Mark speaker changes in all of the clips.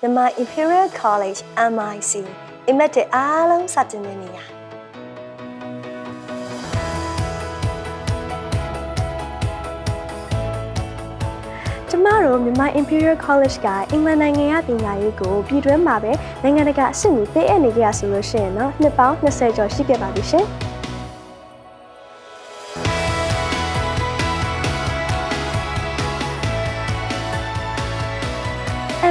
Speaker 1: မြန်မာ Imperial College MIC အိမ်မက်တဲ့အားလုံးစတင်နေနေရကျမတို့မြန်မာ Imperial College ကအင်္ဂလန်နိုင်ငံရဲ့ပညာရေးကိုပြည်တွင်းမှာပဲနိုင်ငံတကာအဆင့်ကိုပေးအပ်နေကြရဆိုလို့ရှိရင်တော့နှစ်ပေါင်း20ကျော်ရှိခဲ့ပါပြီရှင်။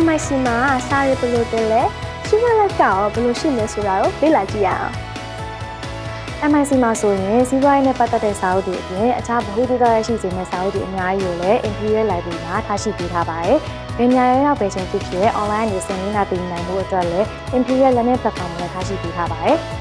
Speaker 1: MIC မှာစားရဘယ်လိုတင်လဲရှိမလက်ကရောဘယ်လိုရှိလဲဆိုတာကိုလေ့လာကြည့်ရအောင်
Speaker 2: MIC မှာဆိုရင်စီးပွားရေးနဲ့ပတ်သက်တဲ့စာအုပ်တွေအပြင်အခြားဗဟုသုတရရှိစေမယ့်စာအုပ်တွေအများကြီးကိုလည်း Imperial Library မှာထားရှိပေးထားပါတယ်။ပညာရေးရောက်ပဲချင်းဖြစ်ဖြစ် online နေစင်နေတာသိနိုင်ဖို့အတွက်လည်း Imperial Learning Platform ကိုလည်းထားရှိပေးထားပါတယ်။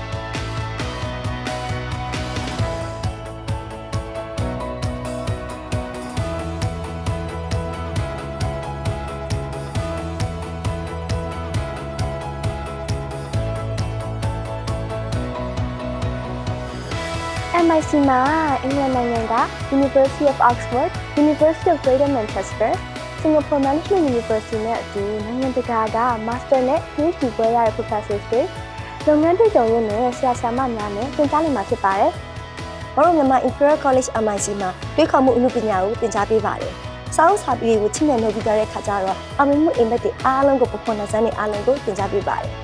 Speaker 1: MIC မှာအင်္ဂလန်နိုင်ငံက University of Oxford, University of Greater Manchester, Singapore Management University နဲ့အတူနိုင်ငံတကာက Master နဲ့ PhD ဘွဲရတဲ့ professors တွေလုပ်ငန်းတွေကြုံရင်းနဲ့ဆရာဆရာမများနဲ့သင်ကြားနေမှာဖြစ်ပါတယ်။ဘာလို့မြန်မာ Imperial College MIC မှာတွေးခေါ်မှုအမှုပညာကိုသင်ကြားပေးပါတယ်။စောင်းစာပေတွေကိုချင်းမြန်လုပ်ပြီးကြတဲ့ခါကျတော့အမမှုအိမ်ဘက်တွေအားလုံးကိုပဖွန်နှစမ်းတွေအားလုံးကိုသင်ကြားပေးပါတယ်။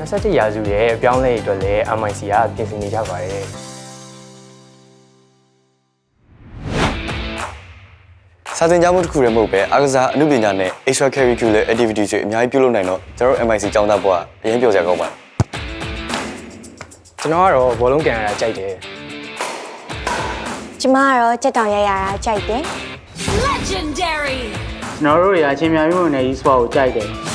Speaker 3: 27ရာစုရဲ့အပြောင်းအလဲတွေအတွက်လည်း MIC ကပြင်ဆင်နေကြပါတယ်။
Speaker 4: စာသင်ကြားမှုတစ်ခုတည်းမဟုတ်ပဲအားကစားအမှုပညာနဲ့ extra curricular activities တွေအများကြီးပြုလုပ်နိုင်တော့ကျွန်တော်တို့ MIC ကျောင်းသားဘွားအရင်ပြောစရာကောင်းပါတယ်
Speaker 3: ကျွန်တော်ကတော့ဘောလုံးကန်ရတာကြိုက်တယ်
Speaker 1: ကျမကတော့ကြက်တောင်ရရတာကြိုက်တယ်
Speaker 5: Legendary!
Speaker 6: ကျွန်တော်တို့တွေအချင်းများရုံနဲ့ e-sport ကိုကြိုက်တယ်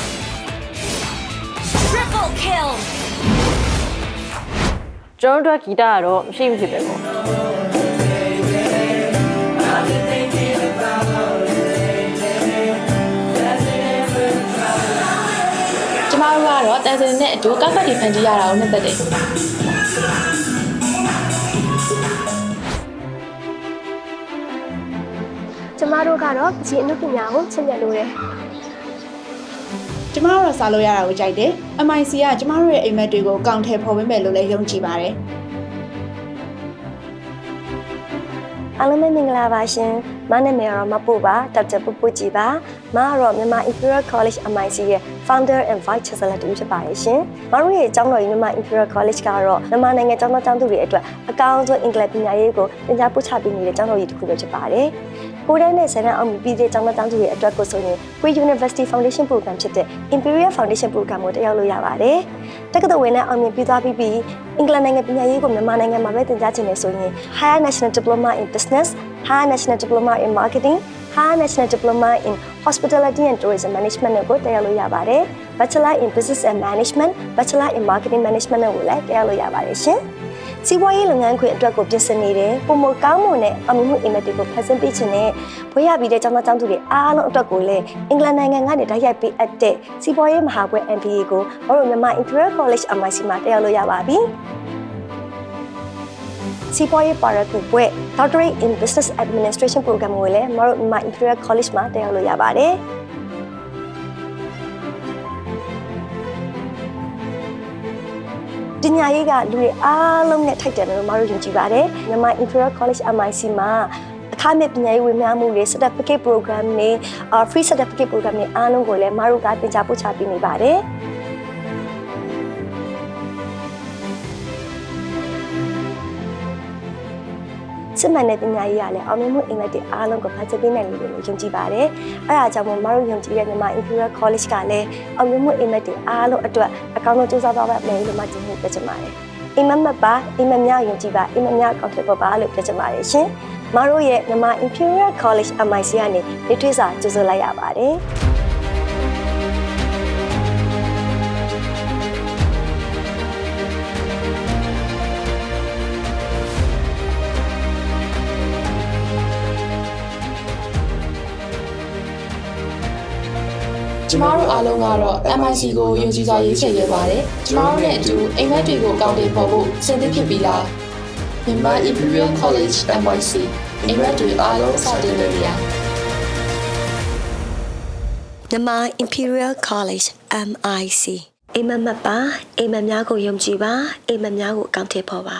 Speaker 7: ကျွန်တော်တို့ကဂီတကတော့မရှိမဖြစ်ပဲပေါ့
Speaker 8: ကျမတို့ကတော့တန်စင်နဲ့အတူကောက်ဖက်တွေဖန်တီးရတာကိုနှစ်သက်တယ်
Speaker 1: ကျမတို့ကတော့ပကြီးအမှုပညာကိုချစ်မြတ်လို့တယ်
Speaker 8: ကျမတို့တော့စားလို့ရတာကိုကြိုက်တယ် MIC ကကျမတို့ရဲ့အိမ်မက်တွေကိုကောင်းထည့်ဖော်ပေးမယ်လို့လည်းယုံကြည်ပါတယ်
Speaker 1: အားလုံးပဲမင်္ဂလာပါရှင်မနာမည်ကတော့မပူပါဒေါက်တာပူပူကြည်ပါမကတော့မြန်မာ Imperial College MIC ရဲ့ Founder and Vice Chancellor တူဖြစ်ပါတယ်ရှင်မတို့ရဲ့ကျောင်းတော်ကြီးမြန်မာ Imperial College ကတော့မြန်မာနိုင်ငံကျောင်းသားကျောင်းသူတွေအတွက်အကောင်းဆုံးအင်္ဂလိပ်ပညာရေးကိုသင်ကြားပို့ချပေးနေတဲ့ကျောင်းတော်ကြီးတစ်ခုပဲဖြစ်ပါတယ် ကိုရဲနဲ့ဆယ်တန်းအောင်ပြီးတဲ့ကျောင်းသားကျောင်းသူတွေအတွက်ကိုဆိုရင် Pre University Foundation Program ဖြစ်တဲ့ Imperial Foundation Program ကိုတက်ရောက်လို့ရပါတယ်တက္ကသိုလ်ဝင်နဲ့အောင်မြင်ပြီးသွားပြီးပြီးအင်္ဂလန်နိုင်ငံပညာရေးကိုမြန်မာနိုင်ငံမှာပဲသင်ကြားချင်တယ်ဆိုရင် Higher National Diploma in Business Higher National Diploma in Marketing Higher National Diploma in Hospitality and Tourism Management တို့ကိုတက်ရောက်လို့ရပါတယ် Bachelor in Business and Management Bachelor in Marketing Management တို့ကိုလည်းတက်ရောက်လို့ရပါတယ်ရှင် စီးပွားရေးလုပ်ငန်းခွင်အတွက်ကိုပြင်ဆင်နေတယ်ပုံမကောင်းမွန်တဲ့အမှုမှုအိမ်မက်တွေကိုဖန်ဆင်းပေးခြင်းနဲ့ဘွေးရပြီးတဲ့ကျောင်းသားကျောင်းသူတွေအားလုံးအတွက်ကိုလည်းအင်္ဂလန်နိုင်ငံကနေတိုက်ရိုက်ပေးအပ်တဲ့စီးပွားရေးမဟာဘွဲ MBA ကိုဘာလို့မြန်မာ Imperial College MIC မှာတက်ရောက်လို့ရပါပြီစီးပွားရေးပါရဂူဘွဲ Doctorate in Business Administration Program ကိုလည်းမတို့မြန်မာ Imperial College မှာတက်ရောက်လို့ရပါတယ် ပညာရေးကလူတွေအားလုံးနဲ့ထိုက်တယ်လို့မတို့ယုံကြည်ပါတယ်မြန်မာ Imperial College MIC မှာအခမဲ့ပညာရေးဝင်များမှုတွေ certificate program တွေ free certificate program တွေအားလုံးကိုလည်းမတို့ကသင်ကြားပို့ချပေးနေပါတယ် စစ်မှန်တဲ့ပညာရေးကလည်းအောင်မြင်မှုအိမ်မက်တွေအားလုံးကိုဖန်တီးပေးနိုင်လိမ့်မယ်လို့ယုံကြည်ပါတယ်။အဲဒါကြောင့်မို့မတို့ယုံကြည်တဲ့မြန်မာ Imperial College ကလည်းအောင်မြင်မှုအိမ်မက်တွေအားလုံးအတွက်အကောင်းဆုံးစူးစမ်းသွားပါမယ်လို့မှတင်ပြချင်ပါတယ်။အိမ်မက်မက်ပါအိမ်မက်များယုံကြည်ပါအိမ်မက်များကောင်းထည့်ပေါ်ပါလို့ပြောချင်ပါတယ်ရှင်။မတို့ရဲ့မြန်မာ Imperial College MIC ကနေနေထွေးစာကြိုဆိုလိုက်ရပါတယ်။
Speaker 9: ကျမတို့အားလုံးကတော့ MIC ကိုယုံကြည်စွာရေးချယ်ခဲ့ပါတယ်။ကျမတို့နဲ့အတူအိမ်မက်တွေကိုအကောင့်တွေပေါ်ဖို့စင်သစ်ဖြစ်ပြီးလား။မြန်မာ Imperial College MIC အိမ်မက်တွေအားလုံးစတင်နေရ
Speaker 1: မြန်မာ Imperial College MIC အိမ်မက်မက်ပါအိမ်မက်များကိုယုံကြည်ပါအိမ်မက်များကိုအကောင့်ထည့်ဖို့ပါ